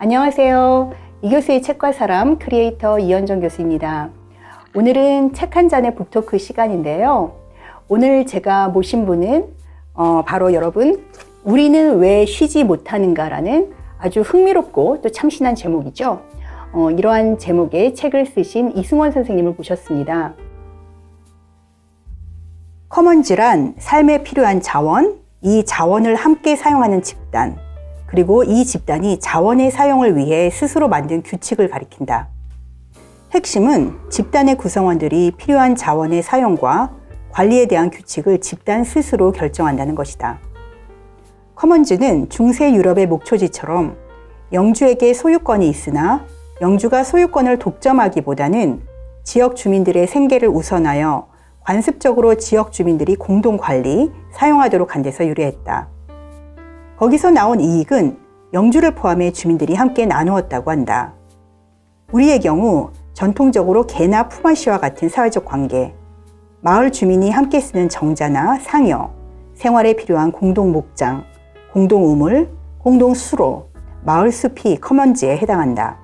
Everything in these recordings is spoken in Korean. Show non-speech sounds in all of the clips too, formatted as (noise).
안녕하세요. 이 교수의 책과 사람 크리에이터 이현정 교수입니다. 오늘은 책 한 잔의 북토크 시간인데요. 오늘 제가 모신 분은 어, 바로 여러분 우리는 왜 쉬지 못하는가라는 아주 흥미롭고 또 참신한 제목이죠. 어, 이러한 제목의 책을 쓰신 이승원 선생님을 모셨습니다. 커먼즈란 삶에 필요한 자원, 이 자원을 함께 사용하는 집단, 그리고 이 집단이 자원의 사용을 위해 스스로 만든 규칙을 가리킨다. 핵심은 집단의 구성원들이 필요한 자원의 사용과 관리에 대한 규칙을 집단 스스로 결정한다는 것이다. 커먼즈는 중세 유럽의 목초지처럼 영주에게 소유권이 있으나 영주가 소유권을 독점하기보다는 지역 주민들의 생계를 우선하여 관습적으로 지역 주민들이 공동 관리, 사용하도록 한 데서 유래했다. 거기서 나온 이익은 영주를 포함해 주민들이 함께 나누었다고 한다. 우리의 경우 전통적으로 개나 품앗이와 같은 사회적 관계, 마을 주민이 함께 쓰는 정자나 상여, 생활에 필요한 공동 목장, 공동 우물, 공동 수로, 마을 숲이 커먼즈에 해당한다.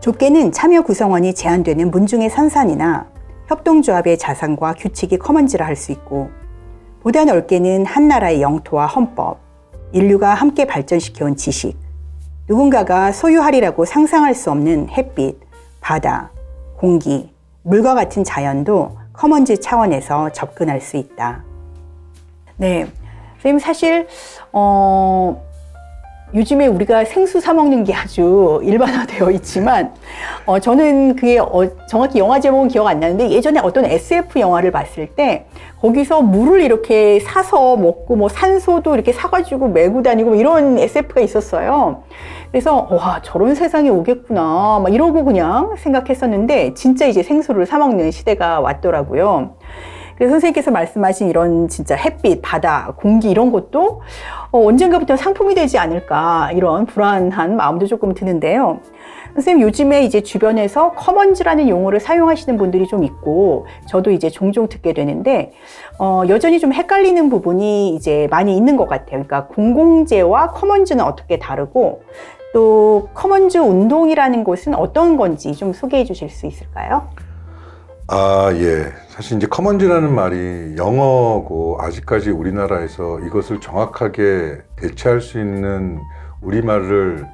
좁게는 참여 구성원이 제한되는 문중의 산산이나 협동조합의 자산과 규칙이 커먼즈라 할 수 있고, 보다 넓게는 한 나라의 영토와 헌법, 인류가 함께 발전시켜온 지식, 누군가가 소유하리라고 상상할 수 없는 햇빛, 바다, 공기, 물과 같은 자연도 커먼즈 차원에서 접근할 수 있다. 네. 선생님, 사실, 어, 요즘에 우리가 생수 사 먹는 게 아주 일반화되어 있지만, 어, 저는 그게 어, 정확히 영화 제목은 기억 안 나는데 예전에 어떤 SF 영화를 봤을 때 거기서 물을 이렇게 사서 먹고 뭐 산소도 이렇게 사가지고 메고 다니고 뭐 이런 SF가 있었어요. 그래서 와 저런 세상이 오겠구나 막 이러고 그냥 생각했었는데 진짜 이제 생수를 사 먹는 시대가 왔더라고요. 그래서 선생님께서 말씀하신 이런 진짜 햇빛, 바다, 공기 이런 것도 어, 언젠가부터 상품이 되지 않을까 이런 불안한 마음도 조금 드는데요. 선생님 요즘에 이제 주변에서 커먼즈라는 용어를 사용하시는 분들이 좀 있고 저도 이제 종종 듣게 되는데 어, 여전히 좀 헷갈리는 부분이 이제 많이 있는 것 같아요. 그러니까 공공재와 커먼즈는 어떻게 다르고 또 커먼즈 운동이라는 것은 어떤 건지 좀 소개해 주실 수 있을까요? 아, 예. 사실 이제 커먼즈라는 말이 영어고 아직까지 우리나라에서 이것을 정확하게 대체할 수 있는 우리말을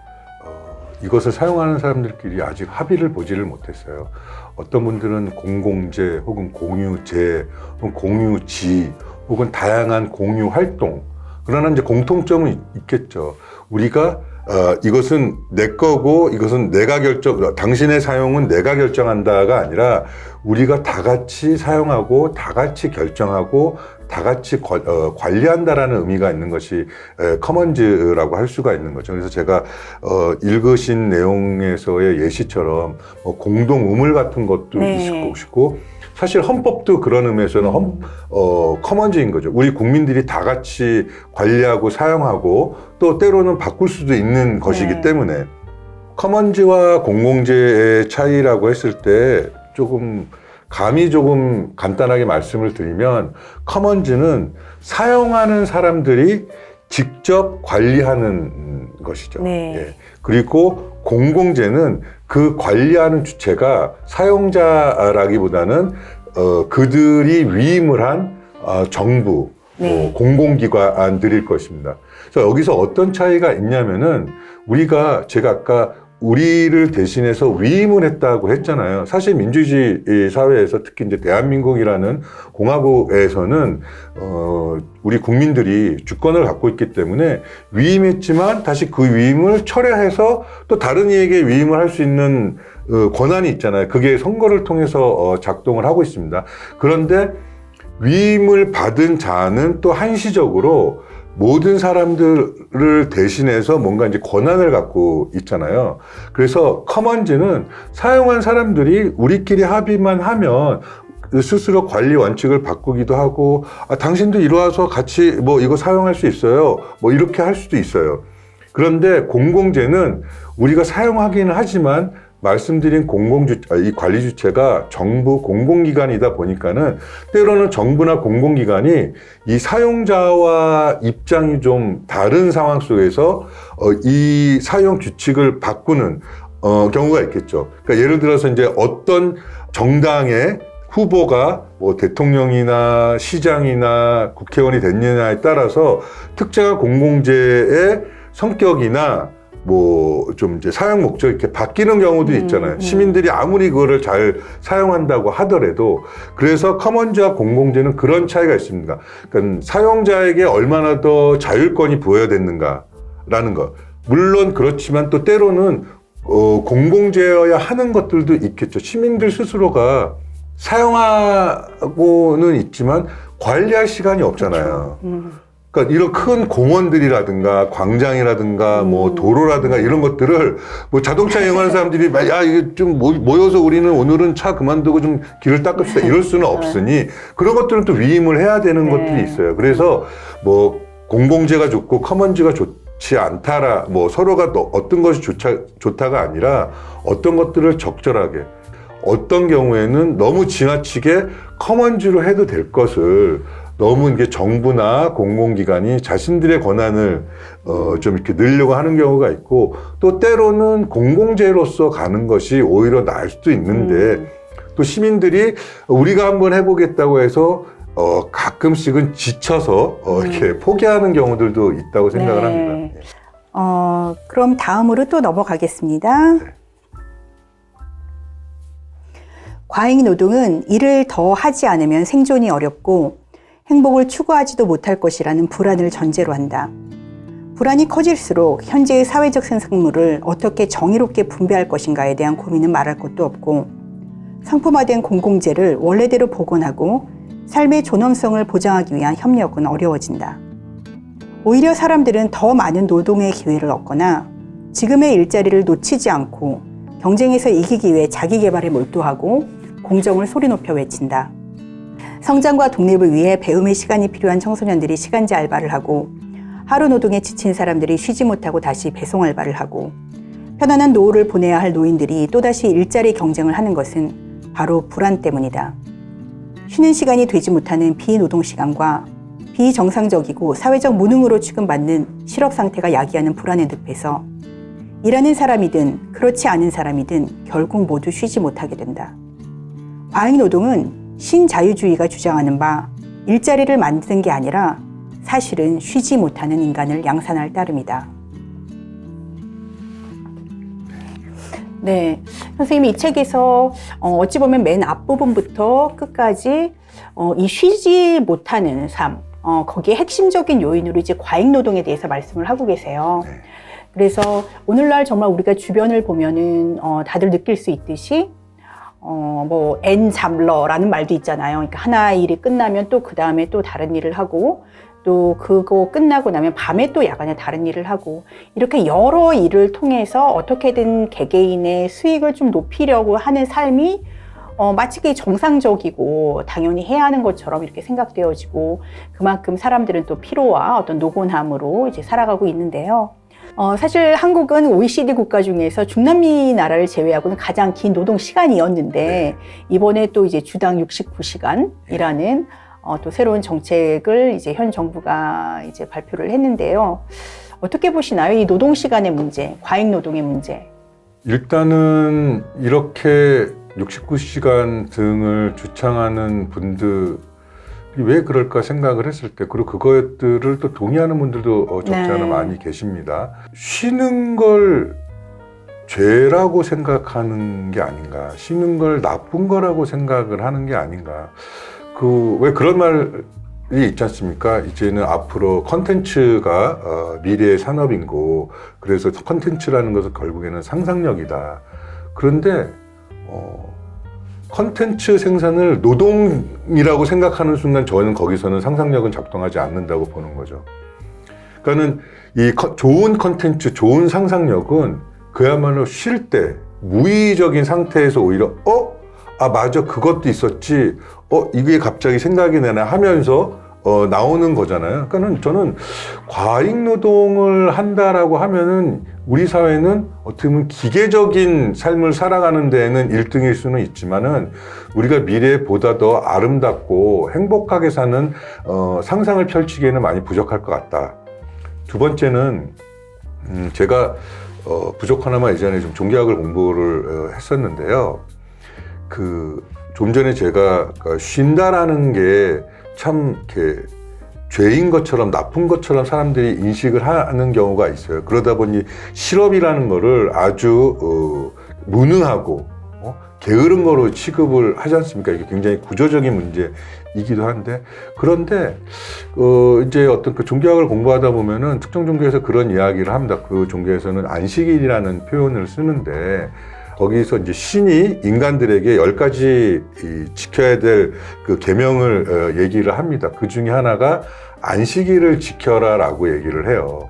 어, 이것을 사용하는 사람들끼리 아직 합의를 보지를 못했어요. 어떤 분들은 공공재 혹은 공유재 혹은 공유지 혹은 다양한 공유 활동 그러나 이제 공통점은 있- 있겠죠. 우리가 어, 이것은 내 거고 이것은 내가 결정, 당신의 사용은 내가 결정한다가 아니라 우리가 다 같이 사용하고 다 같이 결정하고 다 같이 관- 어, 관리한다라는 의미가 있는 것이 에, 커먼즈라고 할 수가 있는 거죠. 그래서 제가 어, 읽으신 내용에서의 예시처럼 뭐 공동 우물 같은 것도 네. 있을 것이고 사실 헌법도 그런 의미에서는 헌, 어, 커먼즈인 거죠. 우리 국민들이 다 같이 관리하고 사용하고 또 때로는 바꿀 수도 있는 것이기 네. 때문에 커먼즈와 공공재의 차이라고 했을 때 조금 감이 조금 간단하게 말씀을 드리면 커먼즈는 사용하는 사람들이 직접 관리하는 것이죠. 네. 예. 그리고 공공재는 그 관리하는 주체가 사용자라기보다는 어, 그들이 위임을 한 어, 정부, 네. 어, 공공기관들일 것입니다. 그래서 여기서 어떤 차이가 있냐면은 우리가 제가 아까 우리를 대신해서 위임을 했다고 했잖아요. 사실 민주주의 사회에서 특히 이제 대한민국이라는 공화국에서는 어, 우리 국민들이 주권을 갖고 있기 때문에 위임했지만 다시 그 위임을 철회해서 또 다른 이에게 위임을 할 수 있는 어, 권한이 있잖아요. 그게 선거를 통해서 어, 작동을 하고 있습니다. 그런데 위임을 받은 자는 또 한시적으로 모든 사람들을 대신해서 뭔가 이제 권한을 갖고 있잖아요. 그래서 커먼즈는 사용한 사람들이 우리끼리 합의만 하면 스스로 관리 원칙을 바꾸기도 하고 아, 당신도 이리 와서 같이 뭐 이거 사용할 수 있어요. 뭐 이렇게 할 수도 있어요. 그런데 공공재는 우리가 사용하기는 하지만 말씀드린 공공주 아, 이 관리 주체가 정부 공공기관이다 보니까는 때로는 정부나 공공기관이 이 사용자와 입장이 좀 다른 상황 속에서 어, 이 사용 규칙을 바꾸는 어, 경우가 있겠죠. 그러니까 예를 들어서 이제 어떤 정당의 후보가 뭐 대통령이나 시장이나 국회의원이 됐느냐에 따라서 특정한 공공재의 성격이나 뭐 좀 이제 사용 목적 이렇게 바뀌는 경우도 음, 있잖아요. 음. 시민들이 아무리 그거를 잘 사용한다고 하더라도 그래서 커먼즈와 공공재는 그런 차이가 있습니다. 그러니까 사용자에게 얼마나 더 자율권이 부여됐는가라는 것. 물론 그렇지만 또 때로는 어, 공공재여야 하는 것들도 있겠죠. 시민들 스스로가 사용하고는 있지만 관리할 시간이 없잖아요. 음. 그러니까 이런 큰 공원들이라든가 광장이라든가 뭐 음. 도로라든가 이런 것들을 뭐 자동차 이용하는 (laughs) 사람들이 막, 야 이게 좀 모- 모여서 우리는 오늘은 차 그만두고 좀 길을 닦읍시다 이럴 수는 없으니 그런 것들은 또 위임을 해야 되는 네. 것들이 있어요. 그래서 뭐 공공재가 좋고 커먼즈가 좋지 않다라 뭐 서로가 너- 어떤 것이 좋자, 좋다가 아니라 어떤 것들을 적절하게 어떤 경우에는 너무 지나치게 커먼즈로 해도 될 것을 너무 이게 정부나 공공기관이 자신들의 권한을 어, 좀 이렇게 늘려고 하는 경우가 있고 또 때로는 공공재로서 가는 것이 오히려 나을 수도 있는데 음. 또 시민들이 우리가 한번 해보겠다고 해서 어, 가끔씩은 지쳐서 어, 이렇게 포기하는 경우들도 있다고 생각을 네. 합니다. 예. 어, 그럼 다음으로 또 넘어가겠습니다. 과잉 노동은 일을 더 하지 않으면 생존이 어렵고 행복을 추구하지도 못할 것이라는 불안을 전제로 한다. 불안이 커질수록 현재의 사회적 생산물을 어떻게 정의롭게 분배할 것인가에 대한 고민은 말할 것도 없고 상품화된 공공재를 원래대로 복원하고 삶의 존엄성을 보장하기 위한 협력은 어려워진다. 오히려 사람들은 더 많은 노동의 기회를 얻거나 지금의 일자리를 놓치지 않고 경쟁에서 이기기 위해 자기 개발에 몰두하고 공정을 소리 높여 외친다. 성장과 독립을 위해 배움의 시간이 필요한 청소년들이 시간제 알바를 하고 하루 노동에 지친 사람들이 쉬지 못하고 다시 배송 알바를 하고 편안한 노후를 보내야 할 노인들이 또다시 일자리 경쟁을 하는 것은 바로 불안 때문이다. 쉬는 시간이 되지 못하는 비노동 시간과 비정상적이고 사회적 무능으로 취급받는 실업 상태가 야기하는 불안의 늪에서 일하는 사람이든 그렇지 않은 사람이든 결국 모두 쉬지 못하게 된다. 과잉 노동은 신자유주의가 주장하는 바 일자리를 만드는 게 아니라 사실은 쉬지 못하는 인간을 양산할 따름이다. 네. 선생님이 이 책에서 어, 어찌 보면 맨 앞부분부터 끝까지 어, 이 쉬지 못하는 삶, 어, 거기에 핵심적인 요인으로 이제 과잉 노동에 대해서 말씀을 하고 계세요. 네. 그래서 오늘날 정말 우리가 주변을 보면은 어, 다들 느낄 수 있듯이 어, 뭐, 엔 잡러라는 말도 있잖아요. 그러니까 하나 일이 끝나면 또 그 다음에 또 다른 일을 하고 또 그거 끝나고 나면 밤에 또 야간에 다른 일을 하고 이렇게 여러 일을 통해서 어떻게든 개개인의 수익을 좀 높이려고 하는 삶이 어, 마치 그게 정상적이고 당연히 해야 하는 것처럼 이렇게 생각되어지고 그만큼 사람들은 또 피로와 어떤 노곤함으로 이제 살아가고 있는데요. 어, 사실 한국은 OECD 국가 중에서 중남미 나라를 제외하고는 가장 긴 노동 시간이었는데 이번에 또 이제 주당 69시간이라는 어, 또 새로운 정책을 이제 현 정부가 이제 발표를 했는데요. 어떻게 보시나요? 이 노동 시간의 문제, 과잉 노동의 문제. 일단은 이렇게 69시간 등을 주창하는 분들이 왜 그럴까 생각을 했을 때 그리고 그것들을 또 동의하는 분들도 어, 적지 않아 네. 많이 계십니다. 쉬는 걸 죄라고 생각하는 게 아닌가, 쉬는 걸 나쁜 거라고 생각을 하는 게 아닌가. 그 왜 그런 말이 있지 않습니까? 이제는 앞으로 컨텐츠가 어, 미래의 산업인고 그래서 컨텐츠라는 것은 결국에는 상상력이다. 그런데 어, 컨텐츠 생산을 노동이라고 생각하는 순간 저는 거기서는 상상력은 작동하지 않는다고 보는 거죠. 그러니까는 이 컨- 좋은 컨텐츠, 좋은 상상력은 그야말로 쉴 때 무의적인 상태에서 오히려 어? 아 맞아 그것도 있었지. 어 이게 갑자기 생각이 나네 하면서 어, 나오는 거잖아요. 그러니까는 저는 과잉 노동을 한다라고 하면은 우리 사회는 어떻게 보면 기계적인 삶을 살아가는 데에는 1등일 수는 있지만은 우리가 미래에 보다 더 아름답고 행복하게 사는 어, 상상을 펼치기에는 많이 부족할 것 같다. 두 번째는 음, 제가 어, 부족하나마 예전에 좀 종교학을 공부를 어, 했었는데요. 그 좀 전에 제가 그 쉰다라는 게 참 이렇게 죄인 것처럼 나쁜 것처럼 사람들이 인식을 하는 경우가 있어요. 그러다 보니 실업이라는 거를 아주 어, 무능하고 어, 게으른 거로 취급을 하지 않습니까? 이게 굉장히 구조적인 문제이기도 한데 그런데 어, 이제 어떤 그 종교학을 공부하다 보면은 특정 종교에서 그런 이야기를 합니다. 그 종교에서는 안식일이라는 표현을 쓰는데 거기서 이제 신이 인간들에게 열 가지 이 지켜야 될 그 계명을 어, 얘기를 합니다. 그 중에 하나가 안식일을 지켜라라고 얘기를 해요.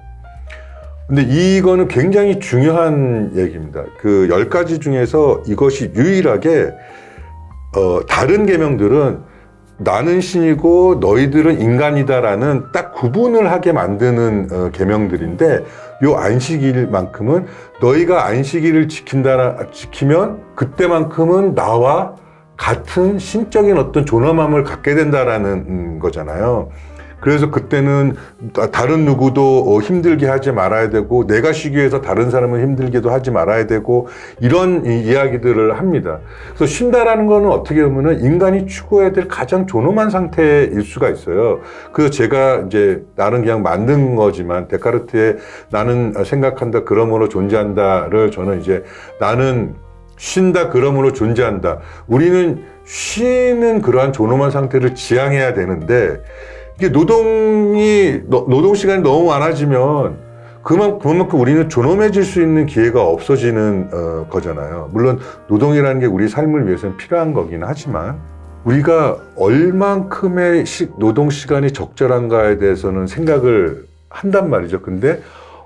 근데 이거는 굉장히 중요한 얘기입니다. 그 열 가지 중에서 이것이 유일하게 어, 다른 계명들은 나는 신이고 너희들은 인간이다라는 딱 구분을 하게 만드는 어, 계명들인데 요 안식일만큼은 너희가 안식일을 지킨다 지키면 그때만큼은 나와 같은 신적인 어떤 존엄함을 갖게 된다라는 음, 거잖아요. 그래서 그때는 다- 다른 누구도 어, 힘들게 하지 말아야 되고 내가 쉬기 위해서 다른 사람을 힘들게도 하지 말아야 되고 이런 이- 이야기들을 합니다. 그래서 쉰다라는 거는 어떻게 보면은 인간이 추구해야 될 가장 존엄한 상태일 수가 있어요. 그래서 제가 이제 나는 그냥 만든 거지만 데카르트의 나는 생각한다 그러므로 존재한다를 저는 이제 나는 쉰다 그러므로 존재한다. 우리는 쉬는 그러한 존엄한 상태를 지향해야 되는데 이게 노동이 노- 노동 시간이 너무 많아지면 그만 그만큼 우리는 존엄해질 수 있는 기회가 없어지는 어, 거잖아요. 물론 노동이라는 게 우리 삶을 위해서는 필요한 거긴 하지만 우리가 얼만큼의 시- 노동 시간이 적절한가에 대해서는 생각을 한단 말이죠. 근데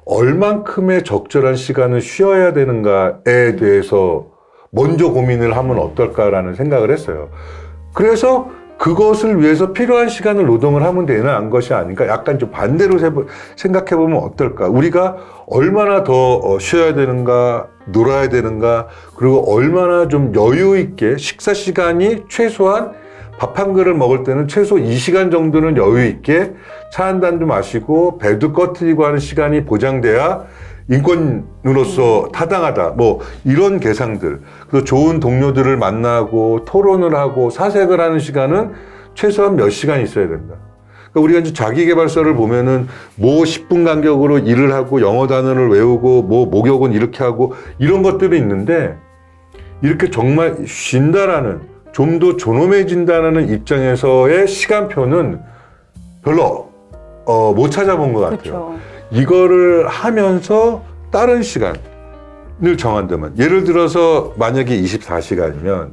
얼만큼의 적절한 시간을 쉬어야 되는가에 대해서 먼저 고민을 하면 어떨까라는 생각을 했어요. 그래서 그것을 위해서 필요한 시간을 노동을 하면 되는 것이 아닌가? 약간 좀 반대로 생각해 보면 어떨까? 우리가 얼마나 더 어, 쉬어야 되는가 놀아야 되는가 그리고 얼마나 좀 여유 있게 식사 시간이 최소한 밥 한 그릇 먹을 때는 최소 2시간 정도는 여유 있게 차 한 잔도 마시고 배도 꺼트리고 하는 시간이 보장돼야 인권으로서 타당하다. 뭐 이런 계상들. 그리고 좋은 동료들을 만나고 토론을 하고 사색을 하는 시간은 최소한 몇 시간 있어야 된다. 그러니까 우리가 이제 자기개발서를 보면은 뭐 10분 간격으로 일을 하고 영어 단어를 외우고 뭐 목욕은 이렇게 하고 이런 것들이 있는데 이렇게 정말 쉰다라는 좀 더 존엄해진다는 입장에서의 시간표는 별로 어, 못 찾아본 것 같아요. 그렇죠. 이거를 하면서 다른 시간을 정한다면 예를 들어서 만약에 24시간이면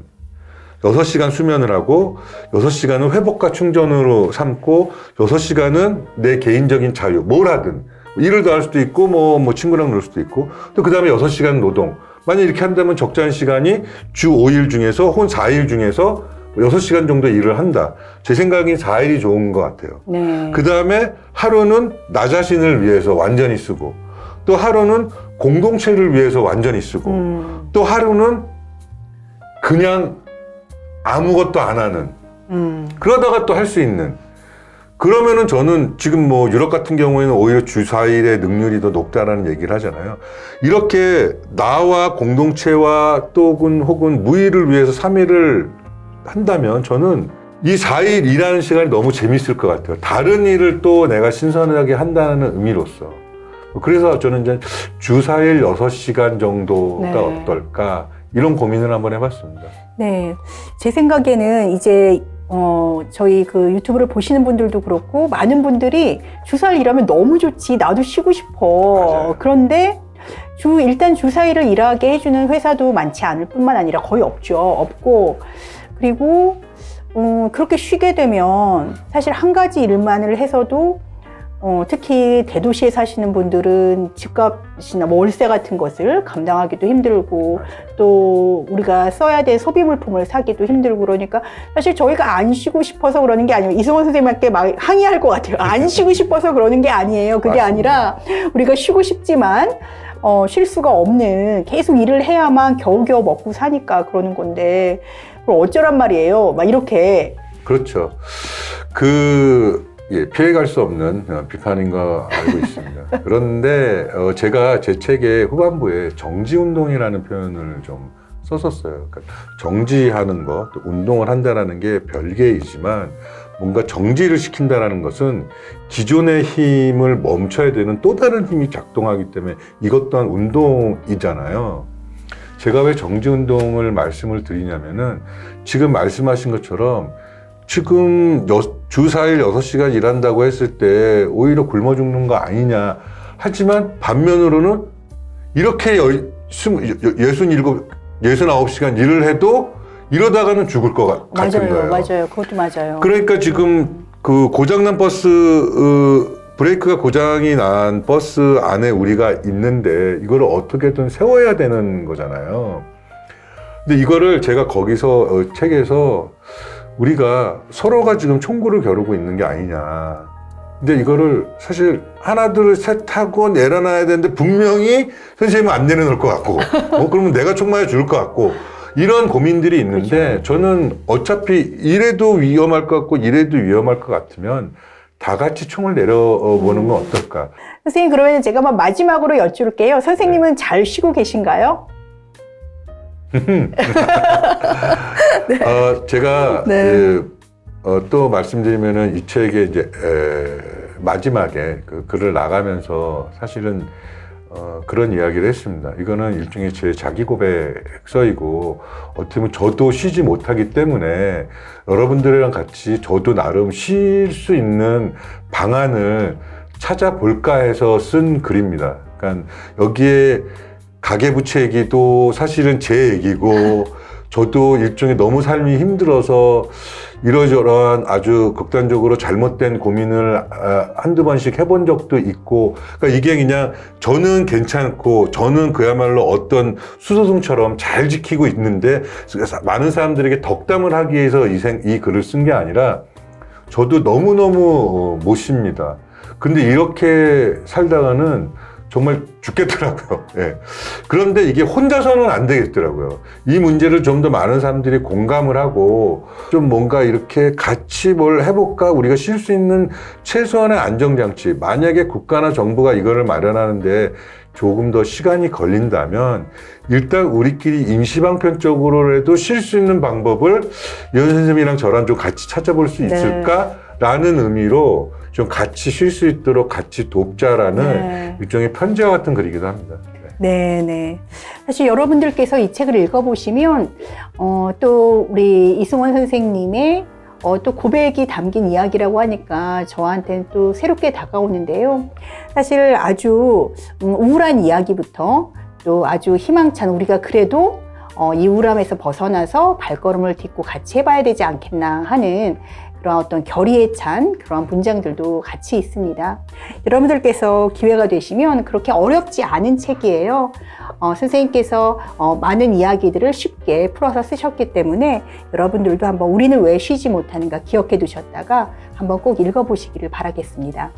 6시간 수면을 하고 6시간은 회복과 충전으로 삼고 6시간은 내 개인적인 자유 뭘 하든. 일을 더 할 수도 있고 뭐, 뭐 친구랑 놀 수도 있고. 또 그 다음에 6시간 노동. 만약 이렇게 한다면 적절한 시간이 주 5일 중에서 혹은 4일 중에서 6시간 정도 일을 한다. 제 생각엔 4일이 좋은 것 같아요. 네. 그 다음에 하루는 나 자신을 위해서 완전히 쓰고 또 하루는 공동체를 위해서 완전히 쓰고 음, 또 하루는 그냥 아무것도 안 하는 음, 그러다가 또 할 수 있는. 그러면은 저는 지금 뭐 유럽 같은 경우에는 오히려 주 4일의 능률이 더 높다라는 얘기를 하잖아요. 이렇게 나와 공동체와 또는 혹은 무의를 위해서 3일을 한다면 저는 이 4일 일하는 시간이 너무 재밌을 것 같아요. 다른 일을 또 내가 신선하게 한다는 의미로서. 그래서 저는 이제 주 4일 6시간 정도가 네. 어떨까 이런 고민을 한번 해봤습니다. 네. 제 생각에는 이제 어, 저희 그 유튜브를 보시는 분들도 그렇고 많은 분들이 주사를 일하면 너무 좋지. 나도 쉬고 싶어. 맞아요. 그런데 주 일단 주 4일을 일하게 해주는 회사도 많지 않을 뿐만 아니라 거의 없죠. 없고 그리고 어, 그렇게 쉬게 되면 사실 한 가지 일만을 해서도 어, 특히 대도시에 사시는 분들은 집값이나 뭐 월세 같은 것을 감당하기도 힘들고 또 우리가 써야 될 소비 물품을 사기도 힘들고 그러니까 사실 저희가 안 쉬고 싶어서 그러는 게 아니에요. 이승원 선생님께 막 항의할 것 같아요. 안 쉬고 싶어서 그러는 게 아니에요. 그게 맞습니다. 아니라 우리가 쉬고 싶지만 어, 쉴 수가 없는 계속 일을 해야만 겨우겨우 먹고 사니까 그러는 건데 그럼 어쩌란 말이에요. 막 이렇게 그렇죠. 그 예, 피해갈 수 없는 어, 비판인 거 알고 있습니다. (laughs) 그런데 어, 제가 제 책의 후반부에 정지운동이라는 표현을 좀 썼었어요. 그러니까 정지하는 것, 또 운동을 한다라는 게 별개이지만 뭔가 정지를 시킨다라는 것은 기존의 힘을 멈춰야 되는 또 다른 힘이 작동하기 때문에 이것 또한 운동이잖아요. 제가 왜 정지운동을 말씀을 드리냐면은 지금 말씀하신 것처럼 지금 여- 주 4일 6시간 일한다고 했을 때 오히려 굶어 죽는 거 아니냐. 하지만 반면으로는 이렇게 여, 스무- 여- 예순 일곱, 예순 아홉 시간 일을 해도 이러다가는 죽을 것 같- 같은 맞아요, 거예요. 맞아요. 그것도 맞아요. 그러니까 지금 그 고장난 버스, 어, 브레이크가 고장이 난 버스 안에 우리가 있는데 이거를 어떻게든 세워야 되는 거잖아요. 근데 이거를 제가 거기서 어, 책에서 우리가 서로가 지금 총구를 겨루고 있는 게 아니냐. 근데 이거를 사실 하나 둘 셋 하고 내려놔야 되는데 분명히 선생님은 안 내려놓을 것 같고 어 그러면 내가 총 맞아 죽을 것 같고 이런 고민들이 있는데 저는 어차피 이래도 위험할 것 같고 이래도 위험할 것 같으면 다 같이 총을 내려보는 건 어떨까? 선생님 그러면 제가 막 마지막으로 여쭐게요. 선생님은 잘 쉬고 계신가요? (laughs) 어, 제가 네. 그, 어, 또 말씀드리면은 이 책의 이제 에, 마지막에 그 글을 나가면서 사실은 어, 그런 이야기를 했습니다. 이거는 일종의 제 자기 고백서이고 어떻게 보면 저도 쉬지 못하기 때문에 여러분들이랑 같이 저도 나름 쉴 수 있는 방안을 찾아볼까 해서 쓴 글입니다. 그러니까 여기에 가계부채 얘기도 사실은 제 얘기고 저도 일종의 너무 삶이 힘들어서 이러저러한 아주 극단적으로 잘못된 고민을 아, 한두 번씩 해본 적도 있고 그러니까 이게 그냥 저는 괜찮고 저는 그야말로 어떤 수소승처럼 잘 지키고 있는데 많은 사람들에게 덕담을 하기 위해서 이, 생, 이 글을 쓴 게 아니라 저도 너무너무 어, 못 쉽니다. 근데 이렇게 살다가는 정말 죽겠더라고요. (laughs) 예. 그런데 이게 혼자서는 안 되겠더라고요. 이 문제를 좀 더 많은 사람들이 공감을 하고 좀 뭔가 이렇게 같이 뭘 해볼까 우리가 쉴 수 있는 최소한의 안정장치. 만약에 국가나 정부가 이거를 마련하는데 조금 더 시간이 걸린다면 일단 우리끼리 임시방편적으로라도 쉴 수 있는 방법을 연 선생님이랑 저랑 좀 같이 찾아볼 수 네. 있을까라는 의미로 좀 같이 쉴 수 있도록 같이 돕자라는 네. 일종의 편지와 같은 글이기도 합니다. 네. 네, 네. 사실 여러분들께서 이 책을 읽어보시면, 어, 또 우리 이승원 선생님의 어, 또 고백이 담긴 이야기라고 하니까 저한테는 또 새롭게 다가오는데요. 사실 아주 음, 우울한 이야기부터 또 아주 희망찬 우리가 그래도 어, 이 우울함에서 벗어나서 발걸음을 딛고 같이 해봐야 되지 않겠나 하는 그런 어떤 결의에 찬 그런 문장들도 같이 있습니다. 여러분들께서 기회가 되시면 그렇게 어렵지 않은 책이에요. 어, 선생님께서 어, 많은 이야기들을 쉽게 풀어서 쓰셨기 때문에 여러분들도 한번 우리는 왜 쉬지 못하는가 기억해 두셨다가 한번 꼭 읽어보시기를 바라겠습니다.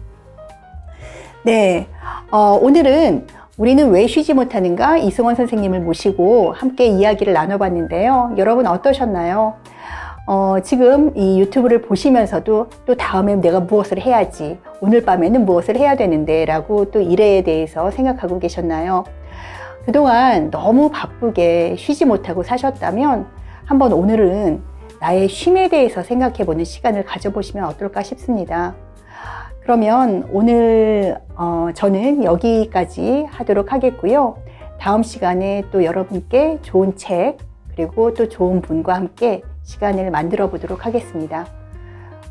네, 어, 오늘은 우리는 왜 쉬지 못하는가 이승원 선생님을 모시고 함께 이야기를 나눠봤는데요. 여러분 어떠셨나요? 어, 지금 이 유튜브를 보시면서도 또 다음에 내가 무엇을 해야지, 오늘 밤에는 무엇을 해야 되는데 라고 또 일에 대해서 생각하고 계셨나요? 그동안 너무 바쁘게 쉬지 못하고 사셨다면 한번 오늘은 나의 쉼에 대해서 생각해 보는 시간을 가져보시면 어떨까 싶습니다. 그러면 오늘 어, 저는 여기까지 하도록 하겠고요. 다음 시간에 또 여러분께 좋은 책 그리고 또 좋은 분과 함께 시간을 만들어 보도록 하겠습니다.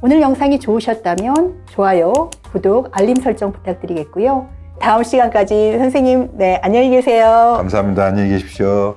오늘 영상이 좋으셨다면 좋아요, 구독, 알림 설정 부탁드리겠고요. 다음 시간까지 선생님, 네, 안녕히 계세요. 감사합니다. 안녕히 계십시오.